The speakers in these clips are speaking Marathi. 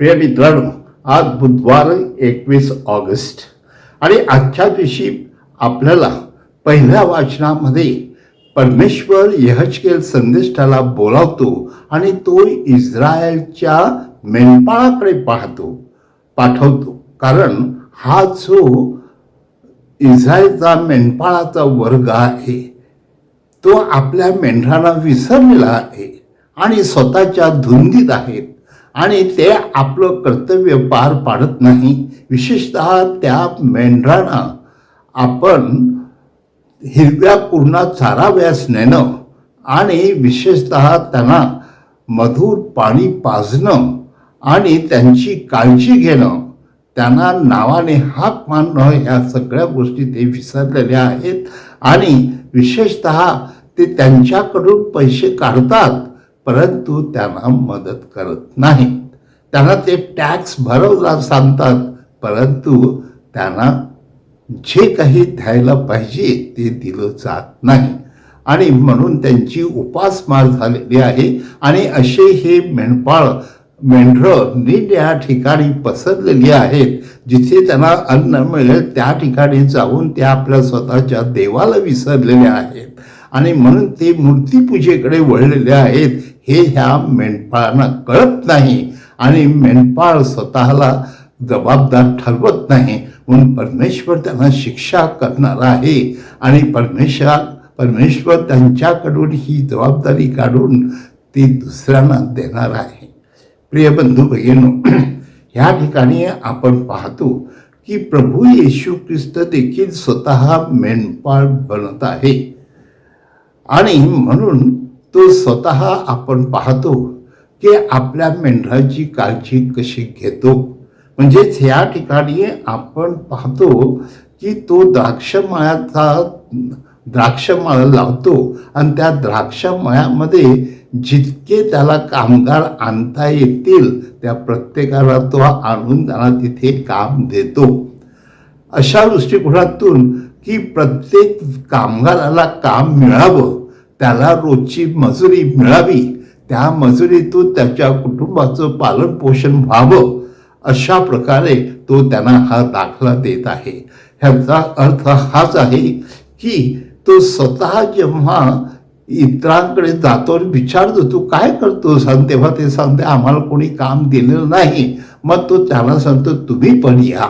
प्रिय मित्रांनो आज बुधवार एकवीस ऑगस्ट आणि आजच्या दिवशी आपल्याला पहिल्या वाचनामध्ये परमेश्वर यहचकेल संदेष्टाला बोलावतो आणि तो इस्रायलच्या मेंढपाळाकडे पाहतो पाठवतो. कारण हा जो इस्रायलचा मेंढपाळाचा वर्ग आहे तो आपल्या मेंढराला विसरलेला आहे आणि स्वतःच्या धुंदीत आहेत. आणि ते आपलं कर्तव्य पार पाडत नाही. विशेषतः त्या मेंढरांना आपण हिरव्या पूर्ण चाराव्यास नेणं आणि विशेषतः त्यांना मधुर पाणी पाजणं आणि त्यांची काळजी घेणं त्यांना नावाने हाक मारणं ह्या सगळ्या गोष्टी ते विसरलेल्या आहेत. आणि विशेषत ते त्यांच्याकडून पैसे काढतात. परंतु त्यांना मदत करत नाही त्यांना ते टॅक्स भरवला सांगतात परंतु त्यांना जे काही द्यायला पाहिजे ते दिलं जात नाही. आणि म्हणून त्यांची उपासमार झालेली आहे. आणि असे हे मेंढपाळ मेंढरं नीट या ठिकाणी पसरलेली आहेत जिथे त्यांना अन्न मिळेल त्या ठिकाणी जाऊन ते आपल्या स्वतःच्या देवाला विसरलेले आहेत. आणि म्हणून ते मूर्तीपूजेकडे वळलेले आहेत. हे ह्या मेंढपाळांना कळत नाही. आणि मेंढपाळ स्वतःला जबाबदार ठरवत नाही. म्हणून परमेश्वर त्यांना शिक्षा करणार आहे. आणि परमेश्वर परमेश्वर त्यांच्याकडून ही जबाबदारी काढून ती दुसऱ्यांना देणार आहे. प्रिय बंधू भगिनो ह्या ठिकाणी आपण पाहतो की प्रभू येशू ख्रिस्त देखील स्वतः मेंढपाळ बनत आहे. आणि म्हणून तो स्वतः आपण पाहतो की आपल्या मेंढराची काळजी कशी घेतो. म्हणजेच ह्या ठिकाणी आपण पाहतो की तो द्राक्षमळ्याचा द्राक्षमळ लावतो आणि त्या द्राक्षमळ्यामध्ये जितके त्याला कामगार आणता येतील त्या प्रत्येकाला तो आणून त्यांना तिथे काम देतो. अशा दृष्टिकोनातून की प्रत्येक कामगाराला काम मिळावं त्याला रोजची मजुरी मिळावी त्या मजुरीतून त्याच्या कुटुंबाचं पालन पोषण व्हावं अशा प्रकारे तो त्यांना हा दाखला देत आहे. ह्याचा अर्थ हाच आहे की तो स्वतः जेव्हा इतरांकडे जातो आणि विचारतो तू काय करतो सांग तेव्हा ते सांगते आम्हाला कोणी काम दिलेलं नाही. मग तो त्याला सांगतो तुम्ही पण या.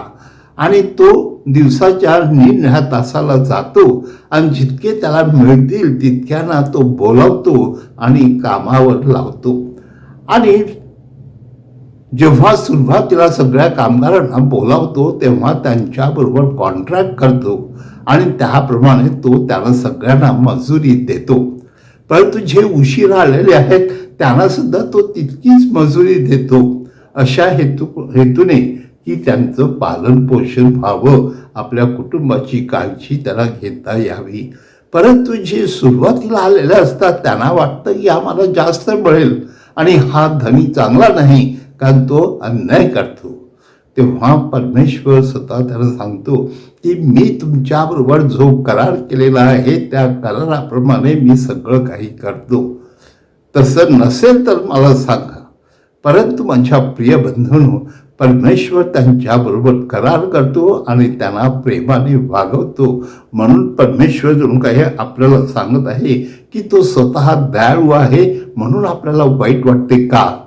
आणि तो दिवसाच्या निरनिळ्या तासाला जातो आणि जितके त्याला मिळतील तितक्यांना तो बोलावतो आणि कामावर लावतो. आणि जेव्हा सुरुवातीला सगळ्या कामगारांना बोलावतो तेव्हा त्यांच्याबरोबर कॉन्ट्रॅक्ट करतो आणि त्याप्रमाणे तो त्यांना सगळ्यांना मजुरी देतो. परंतु जे उशीर आलेले आहेत त्यांना सुद्धा तो तितकीच मजुरी देतो. अशा हेतू हेतूने की त्यांचं पालन पोषण व्हावं आपल्या कुटुंबाची काळजी त्याला घेता यावी. परंतु जे सुरुवातीला आलेले असतात त्यांना वाटतं की आम्हाला जास्त मिळेल आणि हा धनी चांगला नाही कारण तो अन्याय करतो. तेव्हा परमेश्वर स्वतः त्यांना सांगतो की मी तुमच्याबरोबर जो करार केलेला आहे त्या कराराप्रमाणे मी सगळं काही करतो. तसं नसेल तर मला सांगा. परंतु माझ्या प्रिय बंधूंनो परमेश्वर त्यांच्याबरोबर करार करतो आणि त्यांना प्रेमाने वागवतो. म्हणून परमेश्वर जणू काही आपल्याला सांगत आहे की तो स्वतः दयाळू आहे म्हणून आपल्याला वाईट वाटते का?